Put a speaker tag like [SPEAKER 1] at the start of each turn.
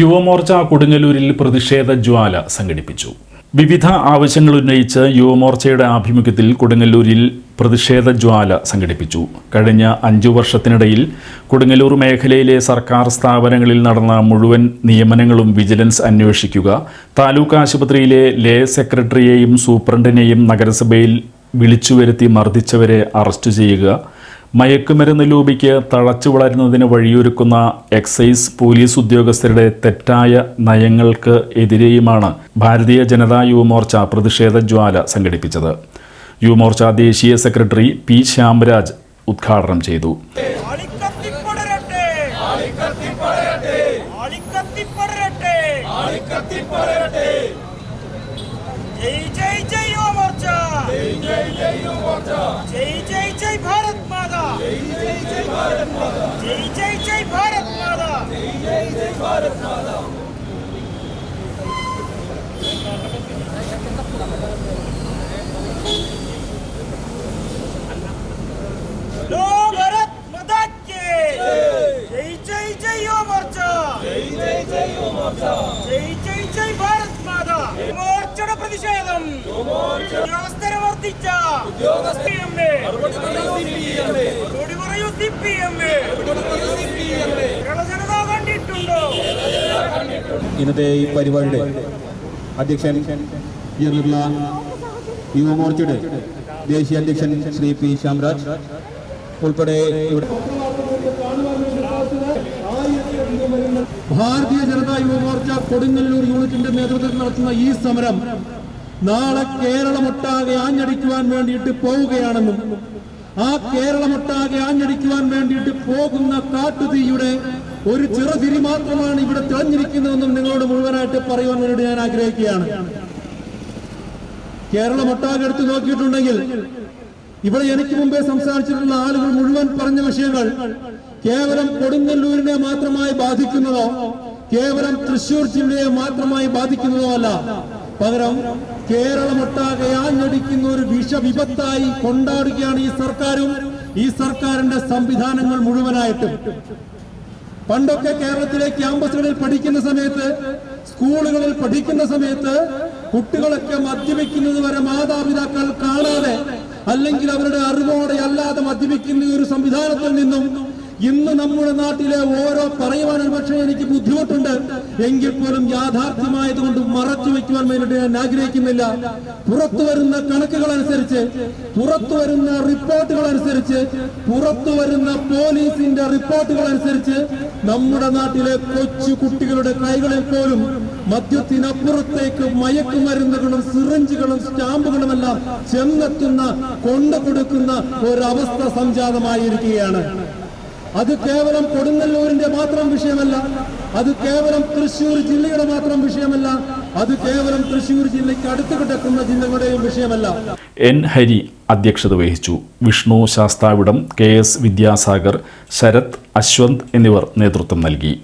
[SPEAKER 1] യുവമോർച്ച കൊടുങ്ങല്ലൂരിൽ പ്രതിഷേധ ജ്വാല സംഘടിപ്പിച്ചു. വിവിധ ആവശ്യങ്ങൾ ഉന്നയിച്ച് യുവമോർച്ചയുടെ ആഭിമുഖ്യത്തിൽ കൊടുങ്ങല്ലൂരിൽ പ്രതിഷേധ ജ്വാല സംഘടിപ്പിച്ചു. കഴിഞ്ഞ അഞ്ചു വർഷത്തിനിടയിൽ കൊടുങ്ങല്ലൂർ മേഖലയിലെ സർക്കാർ സ്ഥാപനങ്ങളിൽ നടന്ന മുഴുവൻ നിയമനങ്ങളും വിജിലൻസ് അന്വേഷിക്കുക താലൂക്ക് ആശുപത്രിയിലെ ലേ സെക്രട്ടറിയെയും സൂപ്രണ്ടിനെയും നഗരസഭയിൽ വിളിച്ചുവരുത്തി മർദ്ദിച്ചവരെ അറസ്റ്റ് ചെയ്യുക മയക്കുമരുന്ന് ലൂപിക്ക് തളച്ചു വളരുന്നതിന് വഴിയൊരുക്കുന്ന എക്സൈസ് പോലീസ് ഉദ്യോഗസ്ഥരുടെ തെറ്റായ നയങ്ങൾക്ക് എതിരെയുമാണ് ഭാരതീയ ജനതാ യുവമോർച്ച പ്രതിഷേധ ജ്വാല സംഘടിപ്പിച്ചത്. യുവമോർച്ച ദേശീയ സെക്രട്ടറി പി ശ്യാംരാജ് ഉദ്ഘാടനം ചെയ്തു.
[SPEAKER 2] ജയ് ജയ് ജയ് भारत माता लो भारत माता के जय जय जय यो मोर्चा जय जय जय यो मोर्चा जय जय जय भारत माता മോർച്ചയുടെ പ്രതിഷേധം ഉദ്യോഗസ്ഥരെ വർദ്ധിച്ച ഉദ്യോഗസ്ഥ
[SPEAKER 3] ഇന്നത്തെ ഈ പരിപാടിയുടെ അധ്യക്ഷൻ ഉയർന്നുള്ള യുവമോർച്ചയുടെ ദേശീയ അധ്യക്ഷൻ ശ്രീ പി ശ്യാംരാജ് ഉൾപ്പെടെ ഇവിടെ ഭാരതീയ ജനതാ യുവമോർച്ച കൊടുങ്ങല്ലൂർ യൂണിറ്റിന്റെ നേതൃത്വത്തിൽ നടത്തുന്ന ഈ സമരം നാളെ കേരളമൊട്ടാകെ ആഞ്ഞടിക്കുവാൻ വേണ്ടിയിട്ട് പോവുകയാണെന്നും ആ കേരളമൊട്ടാകെ ആഞ്ഞടിക്കുവാൻ വേണ്ടിയിട്ട് പോകുന്ന കാട്ടുതീയുടെ ഒരു ചെറുതിരി മാത്രമാണ് ഇവിടെ തെളിഞ്ഞിരിക്കുന്നതെന്നും നിങ്ങളോട് മുഴുവനായിട്ട് പറയുവാൻ വേണ്ടി ഞാൻ ആഗ്രഹിക്കുകയാണ്. കേരളം ഒട്ടാകെ എടുത്തു നോക്കിയിട്ടുണ്ടെങ്കിൽ ഇവിടെ എനിക്ക് മുമ്പേ സംസാരിച്ചിട്ടുള്ള ആളുകൾ മുഴുവൻ പറഞ്ഞ വിഷയങ്ങൾ കേവലം കൊടുങ്ങല്ലൂരിനെ മാത്രമായി ബാധിക്കുന്നതോ കേവലം തൃശൂർ ജില്ലയെ മാത്രമായി ബാധിക്കുന്നതോ അല്ല. പകരം കേരളമൊട്ടാകെ ആഞ്ഞടിക്കുന്ന ഒരു വിഷവിപത്തായി കൊണ്ടാടുകയാണ് ഈ സർക്കാരും ഈ സർക്കാരിന്റെ സംവിധാനങ്ങൾ മുഴുവനായിട്ടും. പണ്ടൊക്കെ കേരളത്തിലെ ക്യാമ്പസുകളിൽ പഠിക്കുന്ന സമയത്ത് സ്കൂളുകളിൽ പഠിക്കുന്ന സമയത്ത് കുട്ടികളൊക്കെ മദ്യപിക്കുന്നത് വരെ മാതാപിതാക്കൾ കാണാതെ അല്ലെങ്കിൽ അവരുടെ അറിവോടെ അല്ലാതെ മദ്യപിക്കുന്ന ഒരു സംവിധാനത്തിൽ നിന്നും ഇന്ന് നമ്മുടെ നാട്ടിലെ ഓരോ പറയുവാൻ പക്ഷെ എനിക്ക് ബുദ്ധിമുട്ടുണ്ട്. എങ്കിൽ പോലും യാഥാർത്ഥ്യമായതുകൊണ്ട് മറച്ചു വെക്കുവാൻ വേണ്ടിയിട്ട് ഞാൻ ആഗ്രഹിക്കുന്നില്ല. പുറത്തു വരുന്ന കണക്കുകൾ അനുസരിച്ച് പുറത്തു വരുന്ന റിപ്പോർട്ടുകൾ അനുസരിച്ച് പുറത്തു വരുന്ന പോലീസിന്റെ റിപ്പോർട്ടുകൾ അനുസരിച്ച് നമ്മുടെ നാട്ടിലെ കൊച്ചു കുട്ടികളുടെ കൈകളിൽ പോലും മദ്യത്തിനപ്പുറത്തേക്ക് മയക്കുമരുന്നുകളും സിറിഞ്ചുകളും സ്റ്റാമ്പുകളും എല്ലാം ചെന്നെത്തുന്ന കൊണ്ടു കൊടുക്കുന്ന ഒരവസ്ഥ സംജാതമായിരിക്കുകയാണ്. അത് കേവലം കൊടുങ്ങല്ലൂരിന്റെ മാത്രം വിഷയമല്ല. അത് കേവലം തൃശൂർ ജില്ലയുടെ മാത്രം വിഷയമല്ല. അത് കേവലം തൃശൂർ ജില്ലയ്ക്ക് അടുത്ത് കിടക്കുന്ന ജില്ലകളുടെയും വിഷയമല്ല.
[SPEAKER 1] എൻ ഹരി അധ്യക്ഷത വഹിച്ചു. വിഷ്ണു ശാസ്താവിടം കെ എസ് വിദ്യാസാഗർ ശരത് അശ്വന്ത് എന്നിവർ നേതൃത്വം നൽകി.